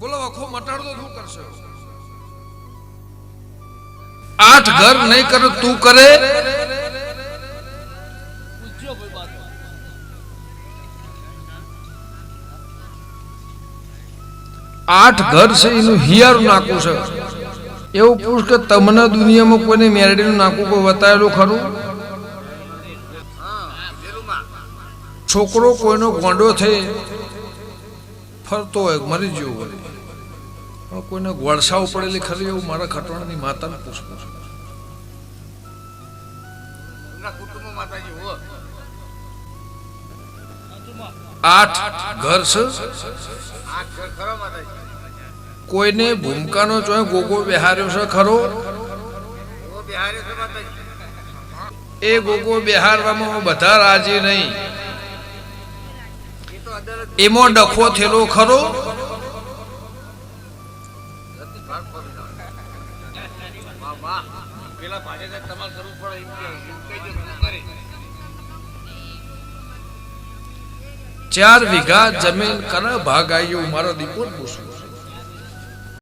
બોલો આખો મટાડતો શું કરશે? આઠ ઘર નહીં કરે તું કરે? આઠ ઘર છે એનું હિયારું નાખવું છે. એવું પૂછ કે તમને દુનિયામાં કોઈને મેરડીનું નાખવું કોઈ બતાવેલું ખરું? છોકરો કોઈનો ગોંડો થઈ ફરતો હોય મરી ગયો હોય. પણ કોઈને વળસાવ પડેલી ખરી એવું મારા ખટવાણની માતાને પૂછવું છે. આઠ ઘર છે. કોઈને ભૂમકાનો ચોય ગોગો બિહાર્યો છે ખરો? એ ગોગો બિહારવામાં બધા રાજી નહીં. એમાં ડખો થયેલો ખરો? ચાર વીઘા જમીન કના ભાગ આવ્યું મારો દીપો પૂછવું